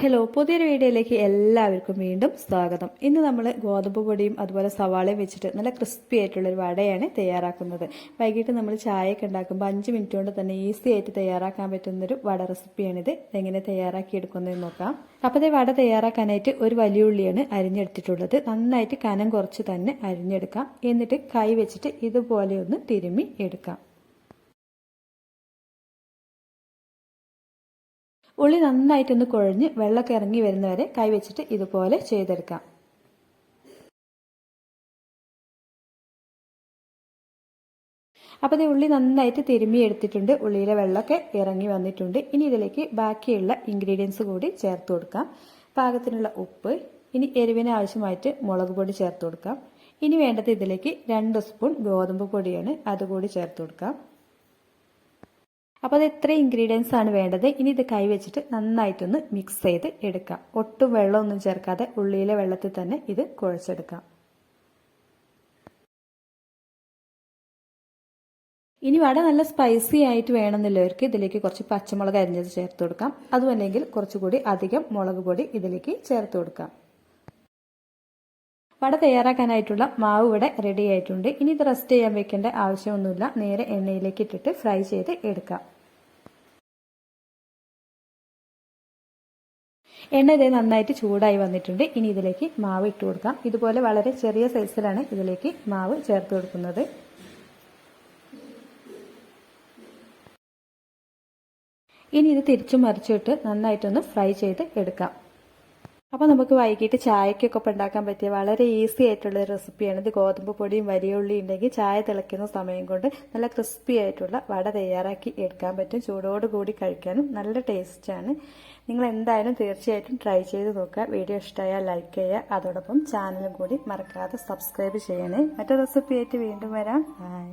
Hello പുതിയൊരു വീഡിയോയിലേക്ക് എല്ലാവർക്കും വീണ്ടും സ്വാഗതം. ഇന്ന് നമ്മൾ ഗോതമ്പ് പൊടിയും അതുപോലെ സവാളയും വെച്ചിട്ട് നല്ല ക്രിസ്പി ആയിട്ടുള്ള ഒരു വടയാണ് തയ്യാറാക്കുന്നത്. വൈകിട്ട് നമ്മൾ ചായയൊക്കെ ഉണ്ടാക്കുമ്പോൾ അഞ്ച് മിനിറ്റ് കൊണ്ട് തന്നെ ഈസി ആയിട്ട് തയ്യാറാക്കാൻ പറ്റുന്നൊരു വട റെസിപ്പിയാണിത് എങ്ങനെ തയ്യാറാക്കി എടുക്കുന്നതെന്ന് നോക്കാം. അപ്പോൾ ഈ വട തയ്യാറാക്കാനായിട്ട് ഒരു വലിയ ഉള്ളിയാണ് അരിഞ്ഞെടുത്തിട്ടുള്ളത്. നന്നായിട്ട് കനം കുറച്ച് തന്നെ അരിഞ്ഞെടുക്കാം. എന്നിട്ട് കൈ വെച്ചിട്ട് ഇതുപോലെ ഒന്ന് തിരുമ്മി എടുക്കാം. ഉള്ളി നന്നായിട്ടൊന്ന് കുഴഞ്ഞ് വെള്ളമൊക്കെ ഇറങ്ങി വരുന്നവരെ കൈവച്ചിട്ട് ഇതുപോലെ ചെയ്തെടുക്കാം. അപ്പോൾ ഇത് ഉള്ളി നന്നായിട്ട് തിരുമ്മി എടുത്തിട്ടുണ്ട്. ഉള്ളിയിലെ വെള്ളമൊക്കെ ഇറങ്ങി വന്നിട്ടുണ്ട്. ഇനി ഇതിലേക്ക് ബാക്കിയുള്ള ഇൻഗ്രീഡിയൻസ് കൂടി ചേർത്ത് കൊടുക്കാം. പാകത്തിനുള്ള ഉപ്പ് ഇനി എരിവിന് ആവശ്യമായിട്ട് മുളക് പൊടി ചേർത്ത് കൊടുക്കാം. ഇനി വേണ്ടത് ഇതിലേക്ക് രണ്ട് സ്പൂൺ ഗോതമ്പ് പൊടിയാണ് അതുകൂടി ചേർത്ത് കൊടുക്കാം. അപ്പോൾ അത് എത്ര ഇൻഗ്രീഡിയൻസ് ആണ് വേണ്ടത്. ഇനി ഇത് കൈവച്ചിട്ട് നന്നായിട്ടൊന്ന് മിക്സ് ചെയ്ത് എടുക്കാം. ഒട്ടും വെള്ളമൊന്നും ചേർക്കാതെ ഉള്ളിയിലെ വെള്ളത്തിൽ തന്നെ ഇത് കുഴച്ചെടുക്കാം. ഇനി വട നല്ല സ്പൈസി ആയിട്ട് വേണമെന്നുള്ളവർക്ക് ഇതിലേക്ക് കുറച്ച് പച്ചമുളക് അരിഞ്ഞത് ചേർത്ത് കൊടുക്കാം. അതുമല്ലെങ്കിൽ കുറച്ചുകൂടി അധികം മുളക് പൊടി ഇതിലേക്ക് ചേർത്ത് കൊടുക്കാം. വട തയ്യാറാക്കാനായിട്ടുള്ള മാവ് ഇവിടെ റെഡി ആയിട്ടുണ്ട്. ഇനി ഇത് റെസ്റ്റ് ചെയ്യാൻ വെക്കേണ്ട ആവശ്യമൊന്നുമില്ല. നേരെ എണ്ണയിലേക്ക് ഇട്ടിട്ട് ഫ്രൈ ചെയ്ത് എടുക്കാം. എണ്ണ ഇതേ നന്നായിട്ട് ചൂടായി വന്നിട്ടുണ്ട്. ഇനി ഇതിലേക്ക് മാവ് ഇട്ട് കൊടുക്കാം. ഇതുപോലെ വളരെ ചെറിയ സൈസിലാണ് ഇതിലേക്ക് മാവ് ചേർത്ത് കൊടുക്കുന്നത്. ഇനി ഇത് തിരിച്ചു മറിച്ചിട്ട് നന്നായിട്ടൊന്ന് ഫ്രൈ ചെയ്ത് എടുക്കാം. അപ്പോൾ നമുക്ക് വൈകിട്ട് ചായക്കൊക്കെ ഉണ്ടാക്കാൻ പറ്റിയ വളരെ ഈസി ആയിട്ടുള്ള റെസിപ്പിയാണ്. ഇത് ഗോതമ്പ് പൊടിയും വലിയുള്ളി ഉണ്ടെങ്കിൽ ചായ തിളയ്ക്കുന്ന സമയം കൊണ്ട് നല്ല ക്രിസ്പി ആയിട്ടുള്ള വട തയ്യാറാക്കി എടുക്കാൻ പറ്റും. ചൂടോടുകൂടി കഴിക്കാനും നല്ല ടേസ്റ്റാണ് നിങ്ങൾ എന്തായാലും തീർച്ചയായിട്ടും ട്രൈ ചെയ്ത് നോക്കുക. വീഡിയോ ഇഷ്ടമായാൽ ലൈക്ക് ചെയ്യുക. അതോടൊപ്പം ചാനലും കൂടി മറക്കാതെ സബ്സ്ക്രൈബ് ചെയ്യണേ. മറ്റൊരു റെസിപ്പി ആയിട്ട് വീണ്ടും വരാം. ബൈ